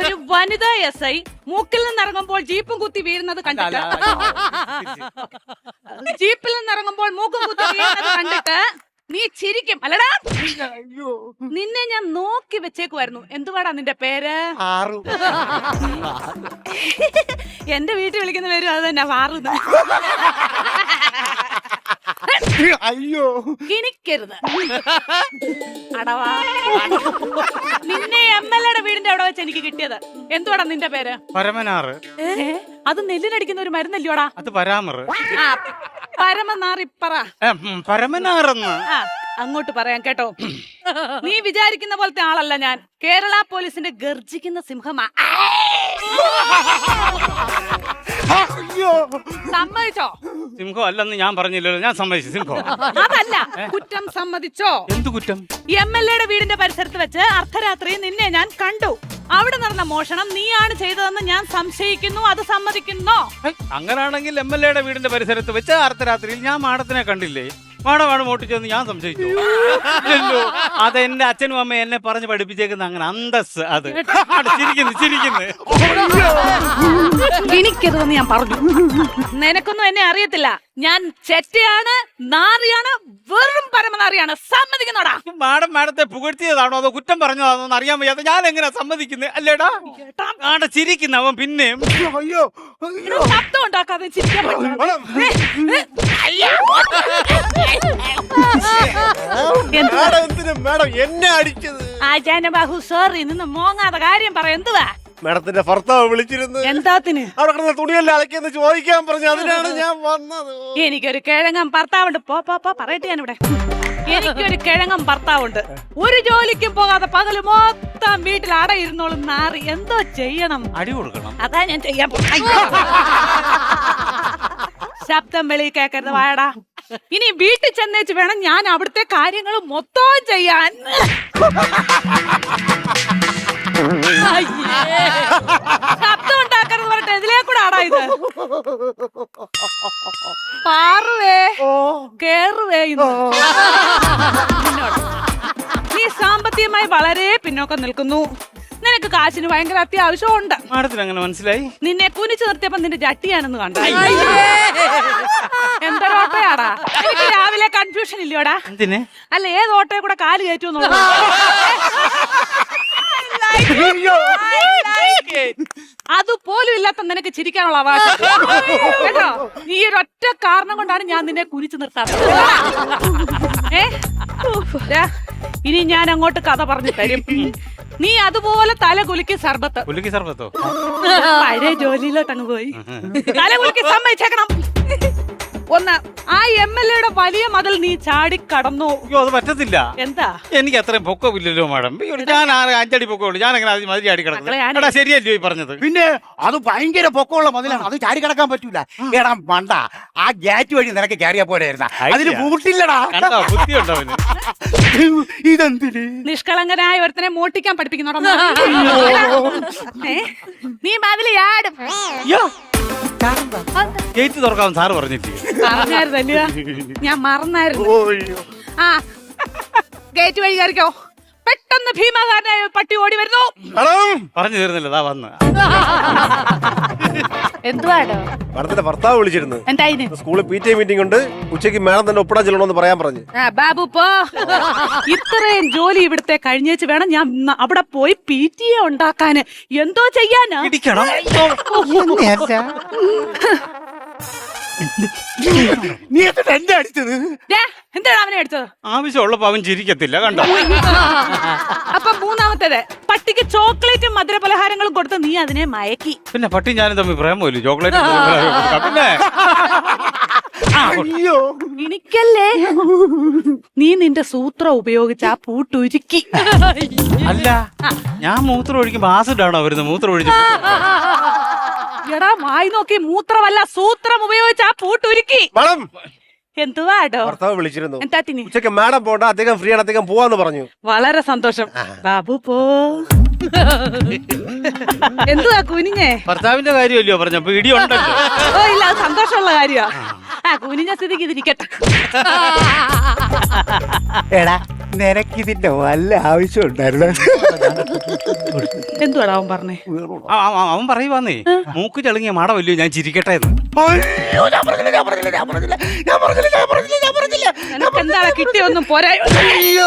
ഒരു വനിത S I മൂക്കിൽ നിന്നിറങ്ങുമ്പോൾ ജീപ്പും കുത്തി വീഴുന്നത് കണ്ടിട്ട്. ജീപ്പിൽ നിന്നിറങ്ങുമ്പോൾ മൂക്കും കുത്തി വീഴുന്നത് കണ്ടിട്ട് നീ ചിരിക്കും. അല്ലടാ നിന്നെ ഞാൻ നോക്കി വെച്ചേക്കുമായിരുന്നു എന്തുവാടാ നിന്റെ പേര്? എന്റെ വീട്ടിൽ വിളിക്കുന്ന പേരും അത് തന്നെ അയ്യോ. കിണിക്കരുത് അടവാ. നിന്നെ എം എൽ എയുടെ വീടിന്റെ അവിടെ വെച്ച് എനിക്ക് കിട്ടിയത്. എന്തുവാടാ നിന്റെ പേര്? പരമനാറ്. ഏ? അത് നെല്ലിനടിക്കുന്ന ഒരു മരുന്നല്ലോടാ? അത് പരാമറ്. ആ പരമനാറിപ്പറ ഏ, ഉം, പരമനാറെന്ന്. ആ. അങ്ങോട്ട് പറയാം കേട്ടോ. നീ വിചാരിക്കുന്ന പോലത്തെ ആളല്ല ഞാൻ. കേരള പോലീസിന്റെ ഗർജിക്കുന്ന സിംഹമാ. സമ്മതിച്ചോ? സിംഹം അല്ലെന്ന് ഞാൻ പറഞ്ഞില്ലല്ലോ. ഞാൻ സമ്മതിച്ചു സിംഹം. അതല്ല. കുറ്റം സമ്മതിച്ചോ? എന്ത് കുറ്റം? എം എൽ എയുടെ വീടിന്റെ പരിസരത്ത് വെച്ച് അർദ്ധരാത്രി നിന്നെ ഞാൻ കണ്ടു. അവിടെ നടന്ന മോഷണം നീയാണ് ചെയ്തതെന്ന് ഞാൻ സംശയിക്കുന്നു. അത് സമ്മതിക്കുന്നോ? അങ്ങനാണെങ്കിൽ എം എൽ എയുടെ വീടിന്റെ പരിസരത്ത് വെച്ച് അർദ്ധരാത്രിയിൽ ഞാൻ മാഡത്തിനെ കണ്ടില്ലേ? മാഡമാണ് മോട്ടിച്ചതെന്ന് ഞാൻ സംശയിച്ചു. ഇല്ലല്ലോ അത് എന്റെ അച്ഛനും അമ്മയും എന്നെ പറഞ്ഞ് പഠിപ്പിച്ചേക്കുന്ന അങ്ങനെ അന്തസ് അത്. എനിക്കത് ചിരിക്കുന്നു ചിരിക്കുന്നു. ഞാൻ പറഞ്ഞു. നിനക്കൊന്നും എന്നെ അറിയത്തില്ല. ഞാൻ ചെറ്റയാണ് നാറിയാണ് വെറും പരമനാറിയാണ്. സമ്മതിക്കുന്നോടാ. മാഡം മാഡത്തെ പുകഴ്ത്തിയതാണോ അതോ കുറ്റം പറഞ്ഞതാണോ എന്ന് അറിയാൻ വയ്യാതെ ഞാൻ എങ്ങനെ സമ്മതിക്കുന്നത് അല്ലേടാ ആടെ ചിരിക്കുന്ന അവൻ പിന്നെയും. അയ്യോ ശബ്ദം ഉണ്ടാക്കാതെ ചിരിക്കാൻ? മാഡം മാഡം എന്നെ അടിച്ചത്. ആചാര്യ ബാഹു സോറി നിന്ന് മോങ്ങാതെ കാര്യം പറ എന്തുവാ? മാഡത്തിന്റെ ഭർത്താവ് വിളിച്ചിരുന്നു. എന്താത്തിന് അവിടെ കിടന്ന തുണിയല്ല അലക്കിയെന്ന് ചോദിക്കാൻ പറഞ്ഞു. അതിനാണ് ഞാൻ വന്നത്. എനിക്കൊരു കിഴങ്ങൻ ഭർത്താവുണ്ട്. പോ പോ പോ പറയട്ടെ ഞാനിവിടെ. എനിക്കൊരു കിഴങ്ങൻ ഭർത്താവുണ്ട്. ഒരു ജോലിക്കും പോകാതെ പകൽ മൊത്തം വീട്ടിൽ അടയിരുന്നോളും നാറി. എന്തോ ചെയ്യണം? അടി കൊടുക്കണം. അതാ ഞാൻ ചെയ്യാൻ പോ- ശബ്ദം വെളി കേക്കരുത് വായടാ. ഇനി വീട്ടിൽ ചെന്നേച്ച് വേണം ഞാൻ അവിടുത്തെ കാര്യങ്ങൾ മൊത്തം ചെയ്യാൻ. അയ്യേ. ശബ്ദം ഉണ്ടാക്കരുത് പറഞ്ഞിട്ട് ഇതിലേ കൂടെ ആടാ ഇത്? പാറുവേ. കേറുവേ ഇന്ന്. മുന്നോട്ട്. നീ സാമ്പത്തികമായി വളരെ പിന്നോക്കം നിൽക്കുന്നു. നിനക്ക് കാശിന് ഭയങ്കര അത്യാവശ്യമുണ്ട്. മാഡത്തിന് അങ്ങനെ മനസ്സിലായി? നിന്നെ കുനിച്ചു നിർത്തിയപ്പോ നിന്റെ ജട്ടിയാണെന്ന് കണ്ടു. എന്തൊരു ഓട്ടയാടാ? എനിക്ക് രാവിലെ കൺഫ്യൂഷൻ ഇല്ലയോടാ എന്തിന്? അല്ല ഏത് ഓട്ടോയെ കൂടെ കാൽ കയറ്റുമെന്നു അതുപോലും ഇല്ലാത്ത നിനക്ക് ചിരിക്കാനുള്ള അവകാശം. കേട്ടോ? ഈ ഒരൊറ്റ കാരണം കൊണ്ടാണ് ഞാൻ നിന്നെ കുരിച്ചു നിർത്താറ് ഏ? ഇനി ഞാൻ അങ്ങോട്ട് കഥ പറഞ്ഞു തരും. നീ അതുപോലെ തല കുലുക്കി സർബത്ത്. കുലുക്കി സർബത്തോ? പഴയ ജോലിയിലോട്ടങ്ങ് പോയി. തല കുലുക്കി സമ്മതിച്ചേക്കണം. ഒന്ന് ആ എം എൽ എയുടെ വലിയ മതിൽ നീ ചാടി കടന്നു. അയ്യോ അത് പറ്റത്തില്ല. എന്താ? എനിക്ക് അത്രയും പൊക്കമില്ലല്ലോ മാഡം. ഞാൻ ആറ് അഞ്ചടി പൊക്കമുള്ളൂ. ഞാൻ അങ്ങനെ മതി ചാടി മക്കളെ, ഞാൻ- കിടക്കുന്നത് ശരിയല്ലോ ഈ പറഞ്ഞത്? പിന്നെ അത് ഭയങ്കര പൊക്കമുള്ള മതിലാണ്. അത് ചാടി കിടക്കാൻ പറ്റൂല. എടാ മണ്ട. ആ ഗ്യാറ്റ് വഴി നിനക്ക് കയറിയ പോലെയായിരുന്ന അതിന് ഐഡിയ. ബൂട്ടില്ലടാ. കണ്ടോ ബുദ്ധിയുണ്ടോ അവന്? ഇതെന്തിന്? നിഷ്കളങ്കനായ ഒരുത്തനെ മോട്ടിക്കാൻ പഠിപ്പിക്കുന്നു ഏ? നീ മതിൽ ആടും അയ്യോ ഗേറ്റ് തുറക്കാൻ സാറ് പറഞ്ഞില്ലേ? ഞാൻ മറന്നായിരുന്നു. ആ. ഗേറ്റ് വഴി കയറിക്കോ. പെട്ടെന്ന് ഭീമാകാരനായ പട്ടി ഓടി വരുന്നു. പറഞ്ഞു തീർന്നില്ല ദാ വന്ന്. എന്തുവാടോ? മാഡത്തിന്റെ ഭർത്താവ് വിളിച്ചിരുന്നു. എന്തായിന്? സ്കൂളിൽ പി ടി മീറ്റിംഗ് ഉണ്ട്. ഉച്ചയ്ക്ക് മേളം തന്നെ ഒപ്പിടാൻ ചെല്ലണമെന്ന് പറയാൻ പറഞ്ഞു. ആ ബാബു പോ. ഇത്രയും ജോലി ഇവിടുത്തെ കഴിഞ്ഞേച്ച് വേണം ഞാൻ അവിടെ പോയി പി ടി എ ഉണ്ടാക്കാന്. എന്തോ ചെയ്യാനാ? ഇടിക്കണം നീ എന്നിട്ട് എന്നെ അടിച്ചത്? ദേ, എന്താണ് അവനെ അടിച്ചത്? ആവശ്യമുള്ളപ്പോ അവൻ ചിരിക്കത്തില്ല കണ്ടോ? അപ്പൊ മൂന്നാമത്തേത് പട്ടിക്ക് ചോക്ലേറ്റും മധുര പലഹാരങ്ങളും കൊടുത്ത് നീ അതിനെ മയക്കി. പിന്നെ പട്ടി ഞാനും തമ്മിൽ പ്രേമമില്ല? ചോക്ലേറ്റ് പിന്നെ? അയ്യോ. എനിക്കല്ലേ? നീ നിന്റെ സൂത്രം ഉപയോഗിച്ച് ആ പൂട്ടുരുക്കി. അല്ല ഞാൻ മൂത്രം ഒഴിക്കുമ്പോ ആസിഡാണോ വരുന്നത്? മൂത്രം ഒഴിച്ച് എടാ വായി നോക്കി മൂത്രമല്ല സൂത്രം ഉപയോഗിച്ച് ആ പൂട്ടുരുക്കി മാഡം എന്തുവാടോ ഭർത്താവ് വിളിച്ചിരുന്നു. ഉച്ചയ്ക്ക് മാഡം പോണ്ട അദ്ദേഹം ഫ്രീ ആണ് അദ്ദേഹം പോവാന്ന് പറഞ്ഞു. വളരെ സന്തോഷം. ബാബു പോ. എന്തുവാ കുനിഞ്ഞേ? ഭർത്താവിന്റെ കാര്യമല്ലയോ പറഞ്ഞപ്പോ ഇടിയുണ്ടല്ലോ ഓ ഇല്ല അത് സന്തോഷമുള്ള കാര്യ ആ കുനിഞ്ഞ സ്ഥിതിക്ക് ഇതിരിക്കട്ടെ. എടാ നിനക്കിതിന്റെ വല്ല ആവശ്യം ഉണ്ടായിരുന്നു? എന്തുവാടാ അവൻ പറഞ്ഞേ? ആ, ആ, അവൻ പറയുവാന്നേ മൂക്ക് മാട മാടമല്ലയോ ഞാൻ ചിരിക്കട്ടെ എന്ന്. അയ്യോ, ഞാൻ പറഞ്ഞില്ല, ഞാൻ പറഞ്ഞില്ല, ഞാൻ പറഞ്ഞില്ല, ഞാൻ പറഞ്ഞില്ല, ഞാൻ പറഞ്ഞില്ല, ഞാൻ പറഞ്ഞില്ല. നിനക്ക് എന്താണ് കിട്ടിയൊന്നും പോരാ? അയ്യോ.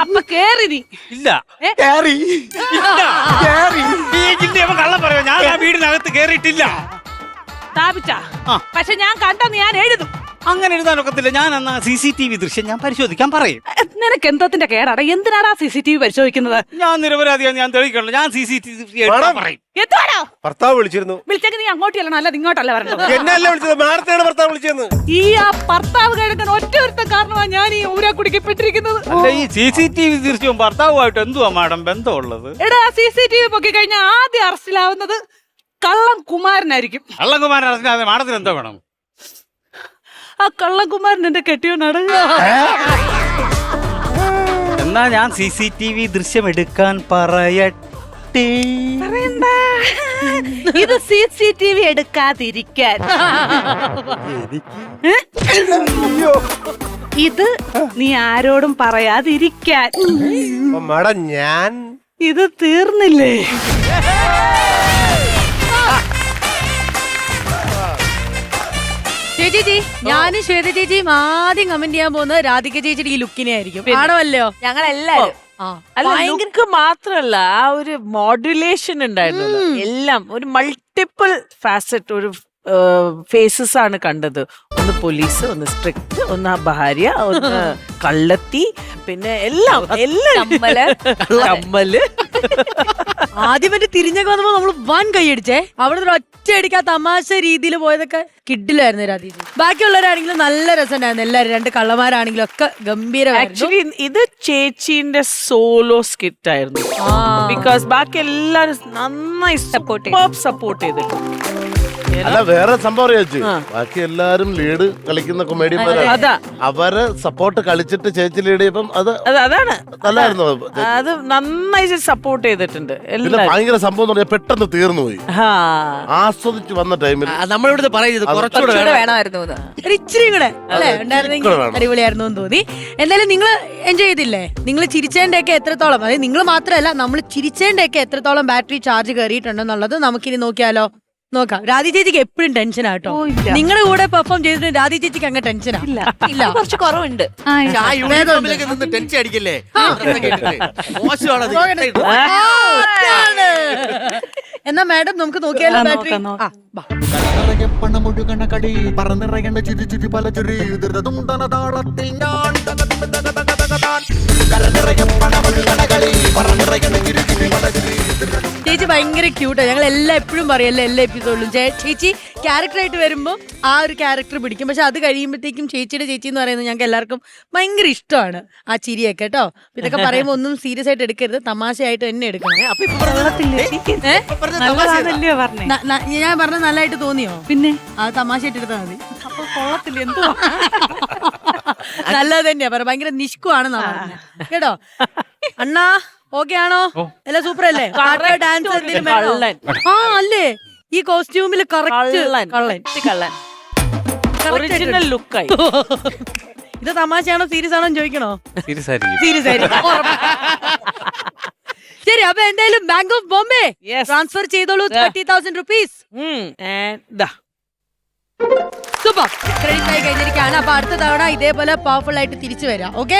അപ്പൊ കേറി നീ. ഇല്ല. കേറി. കേറി. ഈ ജില്ലി അവൻ കള്ളം പറയോ ഞാൻ ആ വീടിനകത്ത് കേറിയിട്ടില്ല. സ്ഥാപിച്ചാ. ആ. പക്ഷെ ഞാൻ കണ്ടെന്ന് ഞാൻ എഴുതും. അങ്ങനെ എഴുതാനൊക്കത്തില്ല ഞാൻ എന്നാ സി സി ടി വി ദൃശ്യം ഞാൻ പരിശോധിക്കാൻ പറയും. നിനക്ക് എന്തത്തിന്റെ കേടാ എന്തിനാടാ സി സി ടി വി പരിശോധിക്കുന്നത്? ഞാൻ നിരപരാധിയാണ് ഞാൻ തെളിയിക്കണല്ലോ. ഞാൻ C C T V madam. പറയും. എന്തുവാടോ? ഭർത്താവ് വിളിച്ചിരുന്നു. വിളിച്ചെങ്കിൽ നീ അങ്ങോട്ട് ചെല്ലണം അല്ല ഇങ്ങോട്ടല്ല വരണ്ടത്. എന്നല്ല വിളിച്ചത്? മാഡത്തെയാണ് ഭർത്താവ് വിളിച്ചതെന്ന്. ഈ ആ ഭർത്താവ് കിഴക്കൻ ഒറ്റ ഒരുത്തൻ കാരണമാണ് ഞാൻ ഈ ഊരാ കുടുക്കിപ്പെട്ടിരിക്കുന്നത്. അല്ല ഈ സി സി ടി വി തീർച്ചയായും ഭർത്താവുമായിട്ട് എന്തുവാ മാഡം ബന്ധമുള്ളത്? എടാ സി സി ടി വി പൊക്കി കഴിഞ്ഞാൽ ആദ്യം അറസ്റ്റിലാവുന്നത് കള്ളം കുമാരനായിരിക്കും. കള്ളകുമാരൻ അറസ്റ്റിലാതെ മാഡത്തിന് എന്തോ വേണം? ആ കള്ളകുമാരൻ എന്റെ കെട്ടിയോനാണ് എന്നാ ഞാൻ സി സി ടി വി ദൃശ്യം എടുക്കാൻ പറയട്ടെ? പറയണ്ട. ഇത് സി സി ടി വി എടുക്കാതിരിക്കാൻ? ഇത് നീ ആരോടും പറയാതിരിക്കാൻ. മാഡം ഞാൻ ഇത് തീർന്നില്ലേ? ചേച്ചി ചേച്ചി ഞാനും ശ്വേത ചേച്ചിയും ആദ്യം കമന്റ് ചെയ്യാൻ പോകുന്നത് രാധിക ചേച്ചിയുടെ ഈ ലുക്കിനെ ആയിരിക്കും. ആണല്ലോ ഞങ്ങളെല്ലാരും. അല്ല ലുക്ക് മാത്രല്ല ആ ഒരു മോഡുലേഷൻ ഉണ്ടായിരുന്നു എല്ലാം ഒരു മൾട്ടിപ്പിൾ ഫാസറ്റ് ഒരു ഫേസസ് ആണ് കണ്ടത്. ഒന്ന് പോലീസ് ഒന്ന് സ്ട്രിക്ട് ഒന്ന് ആ ഭാര്യ ഒന്ന് കള്ളത്തി പിന്നെ എല്ലാം എല്ലാം. കമ്മൽ. ആദ്യം മറ്റേ തിരിഞ്ഞൊക്കെ വന്നപ്പോ നമ്മൾ വൻ കൈയടിച്ചേ അവിടെ ഒറ്റ അടിക്കാ തമാശ രീതിയിൽ പോയതൊക്കെ കിഡിലായിരുന്നു രാജീവ് ബാക്കിയുള്ളവരാണെങ്കിലും നല്ല രസമുണ്ടായിരുന്നു. എല്ലാവരും രണ്ട് കള്ളമാരാണെങ്കിലും ഒക്കെ ഗംഭീര ആക്ച്വലി ഇത് ചേച്ചീന്റെ സോളോ സ്കിറ്റ് ആയിരുന്നു. ബിക്കോസ് ബാക്കി എല്ലാരും നന്നായി സപ്പോർട്ട് സപ്പോർട്ട് ചെയ്തിട്ടു അല്ല വേറെ സംഭവം അറിയാച്ചു ബാക്കി എല്ലാരും ലീഡ് കളിക്കുന്ന കൊമേഡിയന്മാരാണ് അവർ സപ്പോർട്ട് കളിച്ചിട്ട് ചേച്ചി ലീഡ് ചെയ്യപ്പം അത് അത് അതാണ്. നല്ലായിരുന്നു? അത്. നന്നായി സപ്പോർട്ട് ചെയ്തിട്ടുണ്ട്. ഭയങ്കര സംഭവം പെട്ടെന്ന് തീർന്നു പോയി. ആ ആസ്വദിച്ച് വന്ന ടൈമിൽ നമ്മളിവിടുത്തെ പറയുന്നത് കുറച്ചുകൂടെ. വേണമായിരുന്നു ഇച്ചിരി കൂടെ അടിപൊളിയായിരുന്നു എന്ന് തോന്നി. എന്തായാലും നിങ്ങൾ എൻജോയ് ചെയ്തില്ലേ? നിങ്ങൾ ചിരിച്ചതിന്റെ ഒക്കെ എത്രത്തോളം? അതായത് നിങ്ങൾ മാത്രമല്ല നമ്മൾ ചിരിച്ചതിന്റെ ഒക്കെ എത്രത്തോളം ബാറ്ററി ചാർജ് കയറിയിട്ടുണ്ടെന്നുള്ളത് നമുക്കിനി നോക്കിയാലോ? നോക്കാം രാധി ചേച്ചിക്ക് എപ്പോഴും ടെൻഷൻ ആട്ടോ നിങ്ങളുടെ കൂടെ പെർഫോം ചെയ്തിട്ട് രാധി ചേച്ചിക്ക് അങ്ങ് ടെൻഷനാ ഇല്ല കുറച്ച് കുറവുണ്ട് ടെൻഷൻ അടിക്കല്ലേ. എന്നാ മാഡം നമുക്ക് നോക്കിയാലോ ബാറ്ററി പണമൊഴുകണ കടി ചിരി ചിരി പല ചിരി താളത്തിൽ ഞാൻ പണമൊഴുകണ ഭയങ്കര ക്യൂട്ടാണ് ഞങ്ങൾ എല്ലാ എപ്പോഴും പറയല്ലേ എല്ലാ എപ്പിസോഡിലും ചേച്ചി ക്യാരക്ടറായിട്ട് വരുമ്പോൾ ആ ഒരു ക്യാരക്ടർ പിടിക്കും. പക്ഷെ അത് കഴിയുമ്പോഴത്തേക്കും ചേച്ചിയുടെ ചേച്ചി എന്ന് പറയുന്നത് ഞങ്ങൾക്ക് എല്ലാവർക്കും ഭയങ്കര ഇഷ്ടമാണ് ആ ചിരിയൊക്കെ കേട്ടോ. ഇതൊക്കെ പറയുമ്പോൾ ഒന്നും സീരിയസ് ആയിട്ട് എടുക്കരുത്. തമാശയായിട്ട് തന്നെ എടുക്കണം. പറഞ്ഞേ? ഞാൻ പറഞ്ഞത് നല്ലതായിട്ട് തോന്നിയോ? പിന്നെ? ആ തമാശയായിട്ട് എടുത്താൽ മതി. കൊള്ളത്തില്ല? എന്തുവാ നല്ലത് തന്നെയാ പറ ഭയങ്കര നിഷ്കുവാണെന്നാ പറഞ്ഞത്. കേട്ടോ? അണ്ണാ ഓക്കെ ആണോ? എല്ലാം സൂപ്പർ അല്ലേ ഡാൻസ് എന്തെങ്കിലും? ആ അല്ലേ? ഈ കോസ്റ്റ്യൂമിൽ കറക്റ്റ് കള്ളൻ. കള്ളൻ. കള്ളൻ. ഒറിജിനൽ ലുക്കായി ഇത് തമാശയാണോ സീരിയസ് ആണോ ചോദിക്കണോ? സീരിയസ് ആയിരിക്കും. സീരിയസ് ആയിരിക്കും. ശരി അപ്പൊ എന്തായാലും ബാങ്ക് ഓഫ് ബോംബെ. ട്രാൻസ്ഫർ ചെയ്തോളൂ thirty thousand rupees. Super credit ആയി കഴിഞ്ഞിരിക്കുകയാണ്. അപ്പൊ അടുത്ത തവണ ഇതേപോലെ പവർഫുൾ ആയിട്ട് തിരിച്ചു വരാം. ഓക്കെ